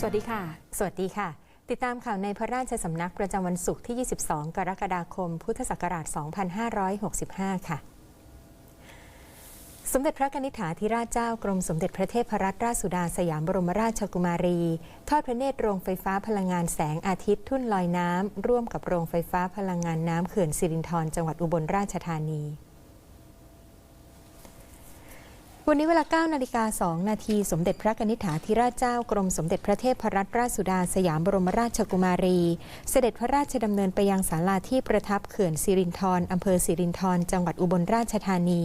สวัสดีค่ะ สวัสดีค่ะ ติดตามข่าวในพระราชสำนักประจำวันศุกร์ที่ 22 กรกฎาคม พุทธศักราช 2565 ค่ะ สมเด็จพระกนิษฐาธิราชเจ้ากรมสมเด็จพระเทพรัตนราชสุดาสยามบรมราชกุมารี ทอดพระเนตรโรงไฟฟ้าพลังงานแสงอาทิตย์ทุ่นลอยน้ำร่วมกับโรงไฟฟ้าพลังงานน้ำเขื่อนสิรินธรจังหวัดอุบลราชธานี วันนี้เวลา9นาฬิกา2นาทีสมเด็จพระนิษฐาธิราชเจ้ากรมสมเด็จพระเทพรัตนราชสุดาสยามบรมราชกุมารี เสด็จพระราชดำเนินไปยังศาลาที่ประทับเขื่อนสิรินธรอำเภอสิรินธรจังหวัดอุบลราชธานี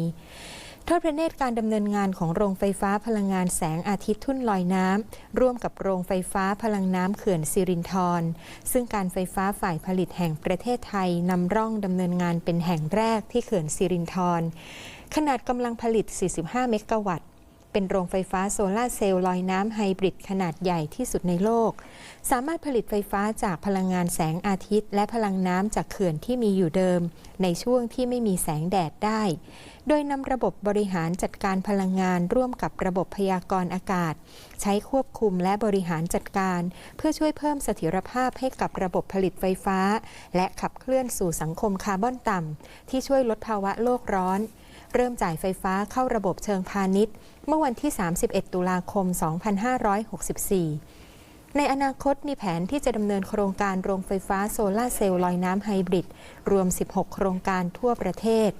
ทอดพระเนตรการดำเนินงานของโรงไฟฟ้าพลังงานแสงอาทิตย์ทุ่นลอยน้ำร่วมกับโรงไฟฟ้าพลังน้ำเขื่อนสิรินธรซึ่งการไฟฟ้าฝ่ายผลิตแห่งประเทศไทยนำร่องดำเนินงานเป็นแห่งแรกที่เขื่อนสิรินธรขนาดกำลังผลิต 45 เมกะวัตต์ เป็นโรงไฟฟ้าโซลาเซลล์ลอยน้ำไฮบริดขนาดใหญ่ที่สุดในโลก สามารถผลิตไฟฟ้าจากพลังงานแสงอาทิตย์ และพลังน้ำจากเขื่อนที่มีอยู่เดิม ในช่วงที่ไม่มีแสงแดดได้ โดยนำระบบบริหารจัดการพลังงานร่วมกับระบบพยากรณ์อากาศ ใช้ควบคุมและบริหารจัดการ เพื่อช่วยเพิ่มเสถียรภาพให้กับระบบผลิตไฟฟ้า และขับเคลื่อนสู่สังคมคาร์บอนต่ำที่ช่วยลดภาวะโลกร้อน เริ่มจ่ายไฟฟ้าเข้าระบบเชิงพาณิชย์ เมื่อวันที่ 31 ตุลาคม 2564 ในอนาคตมีแผนที่จะดำเนินโครงการโรงไฟฟ้าโซลาเซลล์ลอยน้ำไฮบริด รวม 16 โครงการทั่วประเทศ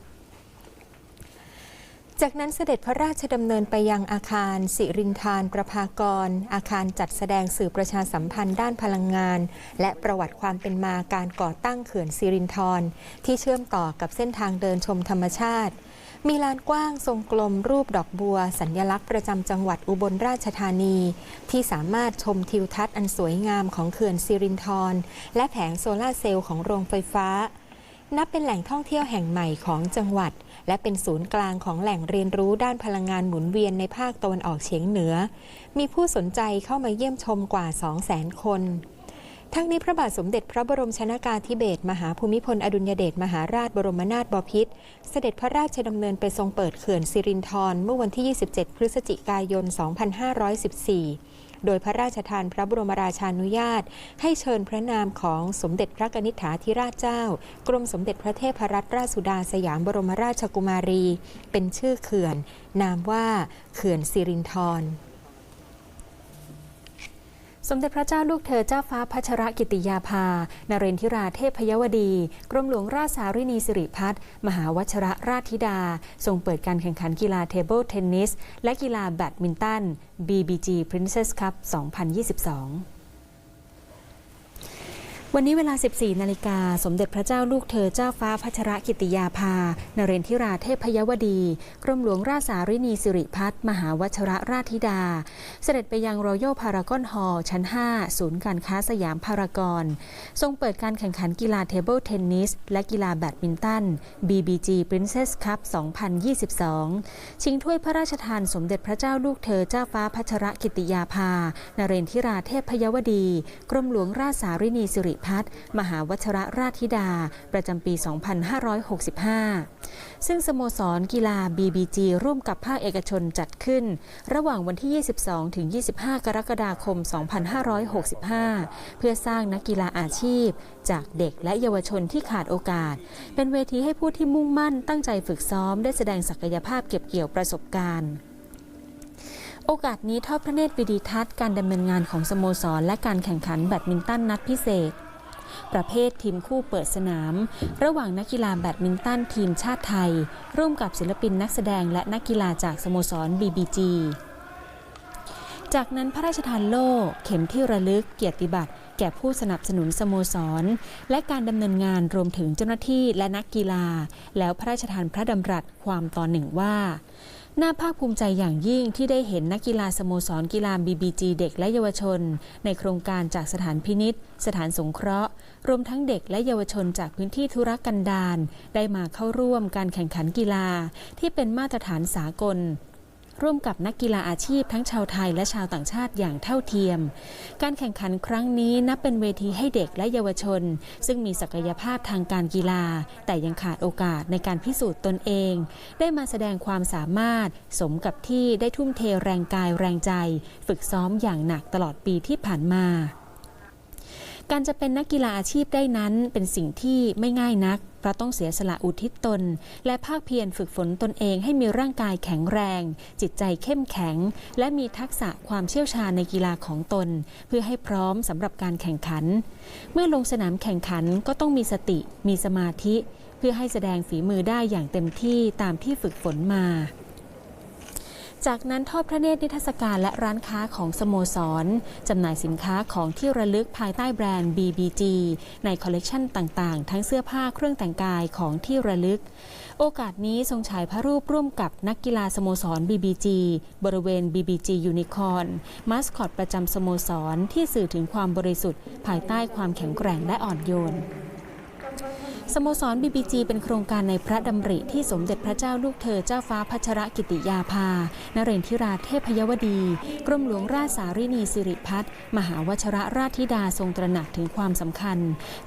จากนั้นเสด็จพระราชดำเนินไปยังอาคารสิรินทานประภากร อาคารจัดแสดงสื่อประชาสัมพันธ์ด้านพลังงาน และประวัติความเป็นมาการก่อตั้งเขื่อนสิรินทรที่เชื่อมต่อกับเส้นทางเดินชมธรรมชาติ มีลานกว้างทรงกลมรูปดอกบัว สัญญลักษณ์ประจำจังหวัดอุบลราชธานี ที่สามารถชมทิวทัศน์อันสวยงามของเขื่อนสิรินธรและแผงโซลาร์เซลล์ของโรงไฟฟ้า นับเป็นแหล่งท่องเที่ยวแห่งใหม่ของจังหวัด และเป็นศูนย์กลางของแหล่งเรียนรู้ด้านพลังงานหมุนเวียนในภาคตะวันออกเฉียงเหนือ มีผู้สนใจเข้ามาเยี่ยมชมกว่า 200,000 คน ทั้งนี้พระบาทสมเด็จพระบรมชนากาธิเบศรมหาภูมิพลอดุลยเดชมหาราชบรมนาถบพิตรเสด็จพระราชดำเนินไปทรงเปิดเขื่อนสิรินธรเมื่อวันที่ 27 พฤศจิกายน 2514 โดยพระราชทานพระบรมราชานุญาต ให้เชิญพระนามของสมเด็จพระกนิษฐาธิราชเจ้า กรมสมเด็จพระเทพรัตนราชสุดาสยามบรมราชกุมารี เป็นชื่อเขื่อน นามว่าเขื่อนสิรินธร สมเด็จพระเจ้าลูกเธอเจ้าฟ้าพัชรกิติยาภา นเรนทิราเทพยวดี กรมหลวงราชสารินีสิริพัฒน์มหาวัชรราชธิดา ทรงเปิดการแข่งขันกีฬาเทเบิลเทนนิส และกีฬาแบดมินตัน BBG Princess Cup 2022 วันนี้เวลา 14 นาฬิกา สมเด็จพระเจ้าลูกเธอเจ้าฟ้าพัชรกิติยาภา นเรนทิราเทพยวดี กรมหลวงราชสารินีสิริพัฒน์มหาวัชระราชธิดา เสด็จไปยังรอยัลพารากอนฮอลล์ชั้น 5 ศูนย์การค้าสยามพารากอน ทรงเปิดการแข่งขันกีฬาเทเบิลเทนนิส และกีฬาแบดมินตัน BBG Princess Cup 2022 ชิงถ้วยพระราชทานสมเด็จพระเจ้าลูกเธอเจ้าฟ้าพัชรกิติยาภา นเรนทิราเทพยวดี กรมหลวงราชสารินีสิริพัฒน์มหาวัชรราชธิดา ประจำปี 2565 ซึ่งสโมสรกีฬา BBG ร่วมกับภาคเอกชนจัดขึ้น ระหว่างวันที่ 22 ถึง 25 กรกฎาคม 2565 เพื่อสร้างนักกีฬาอาชีพ จากเด็กและเยาวชนที่ขาดโอกาส เป็นเวทีให้ผู้ที่มุ่งมั่นตั้งใจฝึกซ้อมได้แสดงศักยภาพเก็บเกี่ยวประสบการณ์โอกาสนี้ทอดพระเนตรวิดีทัศน์การดำเนินงานของสโมสร และการแข่งขันแบดมินตันนัดพิเศษ ประเภททีมคู่เปิดสนาม ระหว่างนักกีฬาแบดมินตันทีมชาติไทย ร่วมกับศิลปินนักแสดงและนักกีฬาจากสโมสร BBG จากนั้นพระราชทานโล่เข็มที่ระลึกเกียรติบัตรแก่ผู้สนับสนุนสโมสร และการดำเนินงานรวมถึงเจ้าหน้าที่และนักกีฬา แล้วพระราชทานพระดำรัสความตอนหนึ่งว่า น่าภาคภูมิใจอย่างยิ่งที่ได้เห็นนักกีฬาสโมสรกีฬา BBG เด็กและเยาวชน ในโครงการจากสถานพินิษสถานสงเคราะห์ รวมทั้งเด็กและเยาวชนจากพื้นที่ธุรกันดารได้มาเข้าร่วมการแข่งขันกีฬา ที่เป็นมาตรฐานสากล ร่วมกับนักกีฬาอาชีพทั้งชาวไทยและชาวต่างชาติอย่างเท่าเทียม การแข่งขันครั้งนี้นับเป็นเวทีให้เด็กและเยาวชน ซึ่งมีศักยภาพทางการกีฬา แต่ยังขาดโอกาสในการพิสูจน์ตนเอง ได้มาแสดงความสามารถ สมกับที่ได้ทุ่มเทแรงกายแรงใจ ฝึกซ้อมอย่างหนักตลอดปีที่ผ่านมา การจะเป็นนักกีฬาอาชีพได้นั้นเป็นสิ่งที่ไม่ง่ายนัก เพราะต้องเสียสละอุทิศตน และภาคเพียรฝึกฝนตนเองให้มีร่างกายแข็งแรง จิตใจเข้มแข็ง และมีทักษะความเชี่ยวชาญในกีฬาของตน เพื่อให้พร้อมสำหรับการแข่งขัน เมื่อลงสนามแข่งขันก็ต้องมีสติ มีสมาธิ เพื่อให้แสดงฝีมือได้อย่างเต็มที่ตามที่ฝึกฝนมา จากนั้นทอดพระเนตรนิทรรศการและร้านค้าของสโมสรจำหน่ายสินค้าของที่ระลึกภายใต้แบรนด์ BBG ในคอลเลกชันต่างๆ ทั้งเสื้อผ้าเครื่องแต่งกายของที่ระลึก โอกาสนี้ทรงฉายพระรูปร่วมกับนักกีฬาสโมสร BBG บริเวณ BBG Unicorn มาสคอตประจำสโมสรที่สื่อถึงความบริสุทธิ์ ภายใต้ความแข็งแกร่งและอ่อนโยน สโมสร BBG เป็นโครงการในพระดำริที่สมเด็จพระเจ้าลูกเธอเจ้าฟ้าพัชรกิติยาภา นเรนทิราเทพยวดี กรมหลวงราชสารินีสิริพัฒน์มหาวชระราชธิดาทรงตระหนักถึงความสำคัญ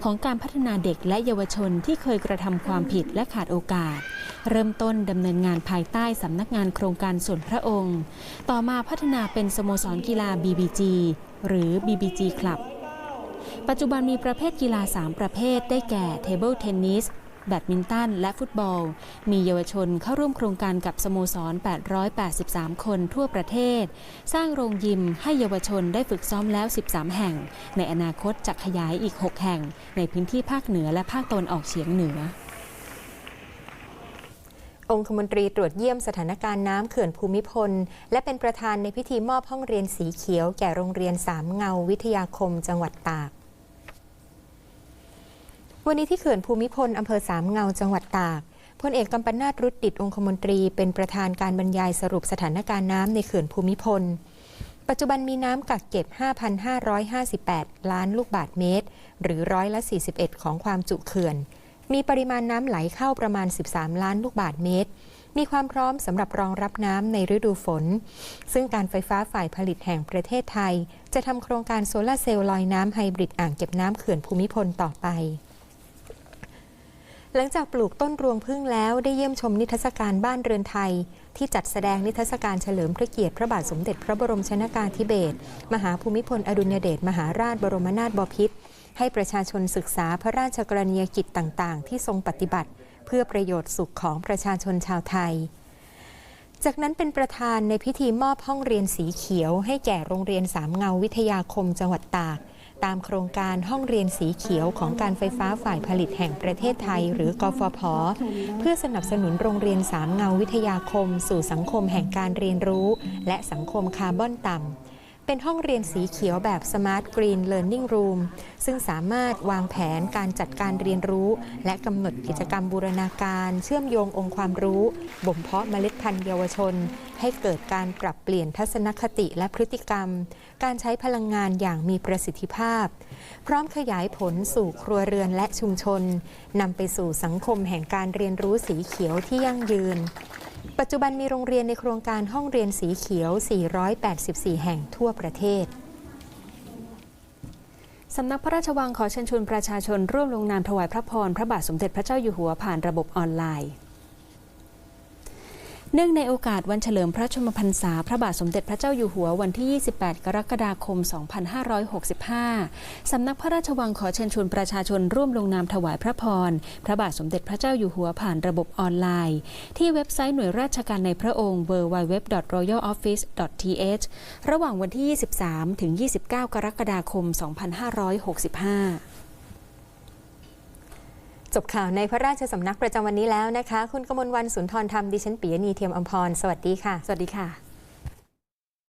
ของการพัฒนาเด็กและเยาวชนที่เคยกระทำความผิดและขาดโอกาส เริ่มต้นดำเนินงานภายใต้สำนักงานโครงการส่วนพระองค์ ต่อมาพัฒนาเป็นสโมสรกีฬา BBG หรือ BBG Club ปัจจุบันมีประเภทกีฬา 3 ประเภทได้แก่เทเบิลเทนนิสแบดมินตัน และฟุตบอล มีเยาวชนเข้าร่วมโครงการกับสโมสร 883 คนทั่วประเทศ สร้างโรงยิมให้เยาวชนได้ฝึกซ้อมแล้ว 13 แห่ง ในอนาคตจะขยายอีก 6 แห่ง ในพื้นที่ภาคเหนือและภาคตะวันออกเฉียงเหนือ องคมนตรีตรวจเยี่ยมสถานการณ์น้ำเขื่อนภูมิพล และเป็นประธานในพิธีมอบห้องเรียนสีเขียวแก่โรงเรียนสามเงาวิทยาคมจังหวัดตาก วันนี้ที่เขื่อนภูมิพลอำเภอสามเงาจังหวัดตากพลเอกกำปนาตรุดดิตองคมนตรีเป็นประธานการบรรยายสรุปสถานการณ์น้ำในเขื่อนภูมิพล ปัจจุบันมีน้ำกักเก็บ 5,558 ล้านลูกบาศก์เมตร หรือร้อยละ 41 ของความจุเขื่อน มีปริมาณน้ำไหลเข้าประมาณ 13 ล้านลูกบาศก์เมตร มีความพร้อมสำหรับรองรับน้ำในฤดูฝน ซึ่งการไฟฟ้าฝ่ายผลิตแห่งประเทศไทย จะทำโครงการโซลาร์เซลล์ลอยน้ำไฮบริดอ่างเก็บน้ำเขื่อนภูมิพลต่อไป หลังจากปลูกต้นรวงพึ่งแล้วได้เยี่ยมชมนิทรรศการบ้านเรือนไทย ที่จัดแสดงนิทรรศการเฉลิมพระเกียรติพระบาทสมเด็จพระบรมชนากาธิเบศรมหาภูมิพลอดุลยเดชมหาราชบรมนาถบพิตรให้ประชาชนศึกษาพระราชกรณียกิจต่างๆ ที่ทรงปฏิบัติ เพื่อประโยชน์สุขของประชาชนชาวไทย จากนั้นเป็นประธานในพิธีมอบห้องเรียนสีเขียว ให้แก่โรงเรียนสามเงาวิทยาคมจังหวัดตาก ตามโครงการห้องเรียนสีเขียวของการไฟฟ้าฝ่ายผลิตแห่งประเทศไทย หรือกฟผ เพื่อสนับสนุนโรงเรียนสามเงาวิทยาคม สู่สังคมแห่งการเรียนรู้ และสังคมคาร์บอนต่ำเป็นห้องเรียนสีเขียวแบบ Smart Green Learning Room ซึ่งสามารถวางแผนการจัดการเรียนรู้ และกำหนดกิจกรรมบูรณาการ เชื่อมโยงองค์ความรู้ บ่มเพาะเมล็ดพันธุ์เยาวชน ให้เกิดการปรับเปลี่ยนทัศนคติและพฤติกรรม การใช้พลังงานอย่างมีประสิทธิภาพ พร้อมขยายผลสู่ครัวเรือนและชุมชนนำไปสู่สังคมแห่งการเรียนรู้สีเขียวที่ยั่งยืน ปัจจุบันมีโรงเรียนในโครงการห้องเรียนสีเขียว 484 แห่งทั่วประเทศสำนักพระราชวังขอเชิญชวนประชาชนร่วมลงนามถวายพระพร พระบาทสมเด็จพระเจ้าอยู่หัวผ่านระบบออนไลน์ เนื่องในโอกาสวันเฉลิมพระชนมพรรษา พระบาทสมเด็จพระเจ้าอยู่หัววันที่ 28 กรกฎาคม 2565 สำนักพระราชวังขอเชิญชวนประชาชนร่วมลงนามถวายพระพร พระบาทสมเด็จพระเจ้าอยู่หัวผ่านระบบออนไลน์ ที่เว็บไซต์หน่วยราชการในพระองค์ www.royaloffice.th ระหว่างวันที่ 23 ถึง 29 กรกฎาคม 2565 จบข่าวในพระราชสำนักประจำวันนี้แล้วนะคะ คุณกมลวันสุนทรธรรมดิฉันปียณีเทียมอมพร สวัสดีค่ะ สวัสดีค่ะ